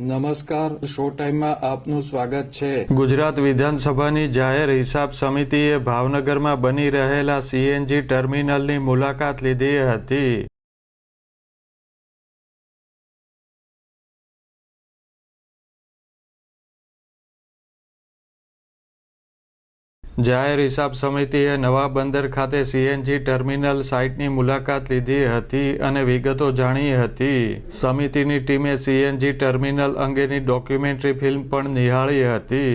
નમસ્કાર, શો ટાઈમમાં આપનું સ્વાગત છે. ગુજરાત વિધાનસભાની જાહેર હિસાબ સમિતિએ ભાવનગરમાં બની રહેલા સીએનજી ટર્મિનલની મુલાકાત લીધી હતી. જાહેર હિસાબ સમિતિએ નવા બંદર ખાતે સીએનજી ટર્મિનલ સાઇટની મુલાકાત લીધી હતી અને વિગતો જાણી હતી. સમિતિની ટીમે સીએનજી ટર્મિનલ અંગેની ડોક્યુમેન્ટરી ફિલ્મ પણ નિહાળી હતી.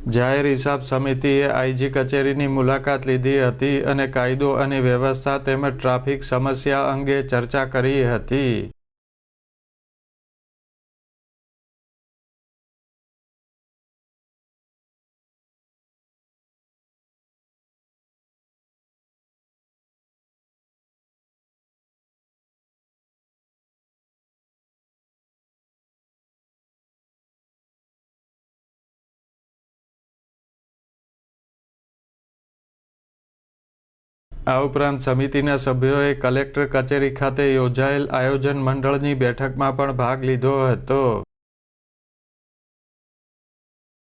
જાહેર હિસાબ સમિતિએ આઈજી કચેરીની મુલાકાત લીધી હતી અને કાયદો અને વ્યવસ્થા તેમજ ટ્રાફિક સમસ્યા અંગે ચર્ચા કરી હતી. આ ઉપરાંત સમિતિના સભ્યોએ કલેક્ટર કચેરી ખાતે યોજાયેલ આયોજન મંડળની બેઠકમાં પણ ભાગ લીધો હતો.